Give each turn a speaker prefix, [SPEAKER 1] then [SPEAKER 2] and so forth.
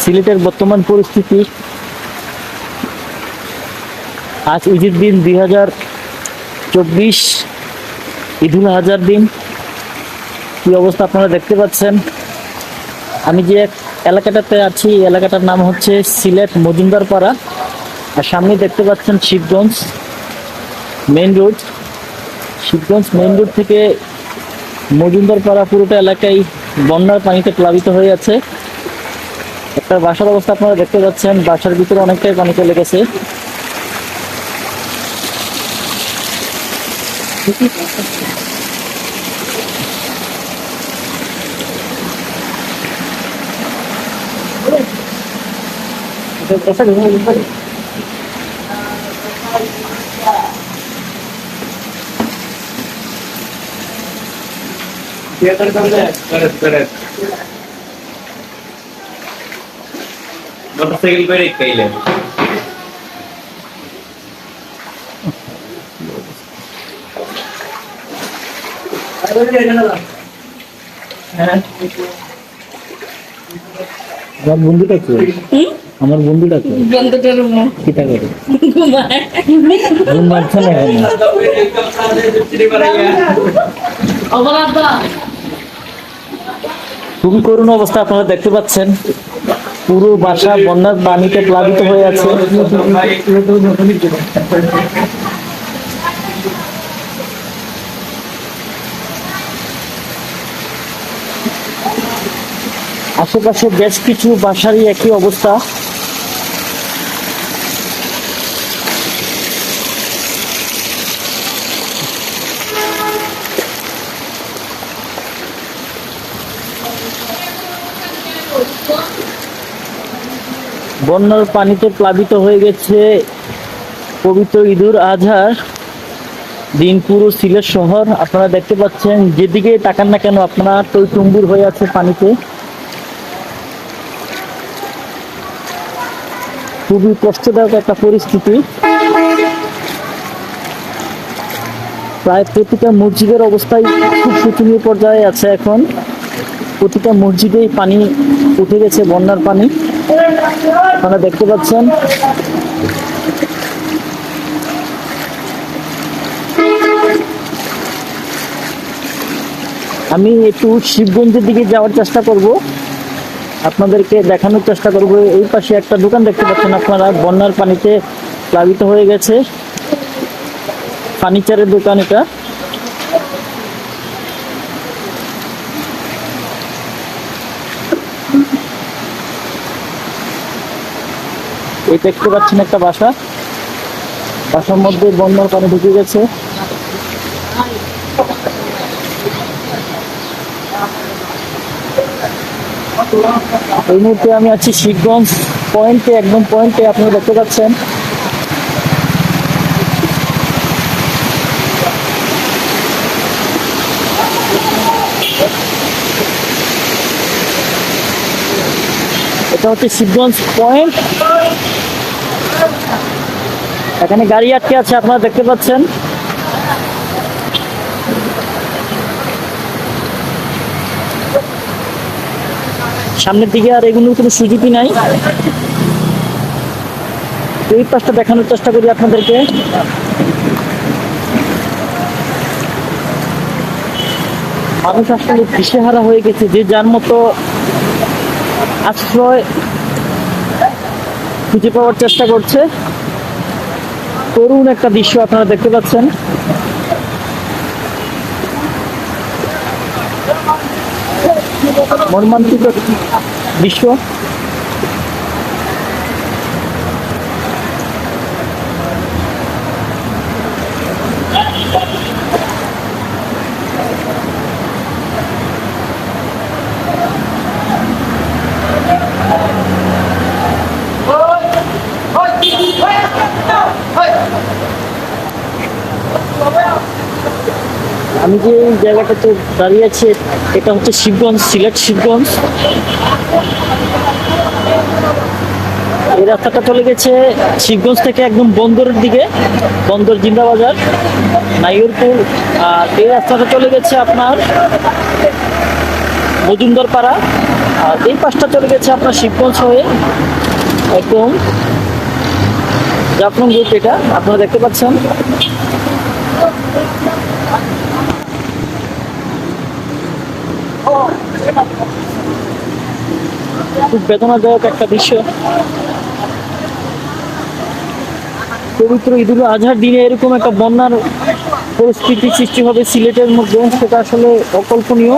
[SPEAKER 1] সিলেটের বর্তমান পরিস্থিতি আজ ঈদের দিন দুই হাজার চব্বিশ, ঈদুল হাজার দিন। কি অবস্থা আপনারা দেখতে পাচ্ছেন? আমি যে এলাকাটাতে আছি এলাকাটার নাম হচ্ছে সিলেট মজুমদার পাড়া আর সামনে দেখতে পাচ্ছেন Shibganj main road. Shibganj main road থেকে মজুমদার পাড়া পুরোটা এলাকায় বন্যার পানিতে প্লাবিত হয়ে আছে। একটা বাসার অবস্থা আপনারা দেখতে পাচ্ছেন বাসার ভিতরে অনেকটাই পানি চলে গেছে।
[SPEAKER 2] মোটরসাইকেল করে খাইলেন।
[SPEAKER 1] আমার বন্ধুটা কে? আমার বন্ধুটা কে করে?
[SPEAKER 3] ঘুমায়।
[SPEAKER 1] ঘুম মারছে না
[SPEAKER 3] অপরাধ।
[SPEAKER 1] খুবই করুণ অবস্থা আপনারা দেখতে পাচ্ছেন। পুরো বাসা বন্যার পানিতে প্লাবিত হয়ে আছে। আশেপাশে বেশ কিছু বাসারই একই অবস্থা। বন্যার পানিতে প্লাবিত হয়ে গেছে পবিত্র ঈদুল আজহার দিন পুরো সিলেট শহর। আপনারা দেখতে পাচ্ছেন, যেদিকে তাকান না কেন, আপনারা টইটুম্বুর হয়ে আছে পানিতে। খুবই কষ্টদায়ক একটা পরিস্থিতি। প্রায় প্রতিটা মসজিদের অবস্থায় খুব শোচনীয় পর্যায়ে আছে এখন। প্রতিটা মসজিদেই পানি উঠে গেছে, বন্যার পানি। আপনারা দেখতে পাচ্ছেন। আমি একটু শিবগঞ্জের দিকে যাওয়ার চেষ্টা করব। আপনাদেরকে দেখানোর চেষ্টা করব। এই পাশে একটা দোকান দেখতে পাচ্ছেন আপনারা। বন্যার পানিতে প্লাবিত হয়ে গেছে। ফার্নিচারের দোকান এটা। এই দেখতে পাচ্ছেন একটা বাসা। বাসার মধ্যে বন্যার পানি ঢুকে গেছে। এই মুহূর্তে আমি আছি শিবগঞ্জ পয়েন্টে, একদম পয়েন্টে আপনারা দেখতে পাচ্ছেন। এটা হচ্ছে শিবগঞ্জ পয়েন্ট। এখানে গাড়ি আটকে আছে, আপনারা দেখতে পাচ্ছেন। সামনের দিকে আর এগুলোর কোনো সুযোগই নাই। এই পাশটা দেখানোর চেষ্টা করি আপনাদেরকে। মানুষ আসলে দিশেহারা হয়ে গেছে, যে যার মতো আশ্রয় খুঁজে পাওয়ার চেষ্টা করছে। করুণ একটা দৃশ্য আপনারা দেখতে পাচ্ছেন। মর্মান্তিক দৃশ্য। আমি যে জায়গাটাতে দাঁড়িয়ে আছি, এটা হচ্ছে শিবগঞ্জ, সিলেট শিবগঞ্জ। এই রাস্তাটা চলে গেছে শিবগঞ্জ থেকে একদম বন্দরের দিকে, বন্দর জিন্দাবাজার, নাইরপুর। আর এই রাস্তাটা চলে গেছে আপনার মজুমদার পাড়া আর এই পাশটা চলে গেছে আপনার শিবগঞ্জ হয়ে একদম জাফলং রুট এটা, আপনারা দেখতে পাচ্ছেন। খুব বেদনাদায়ক একটা দৃশ্য। পবিত্র ঈদুল আজহার দিনে এরকম একটা বন্যার পরিস্থিতি সৃষ্টি হবে সিলেটের মধ্যে, সেটা আসলে অকল্পনীয়।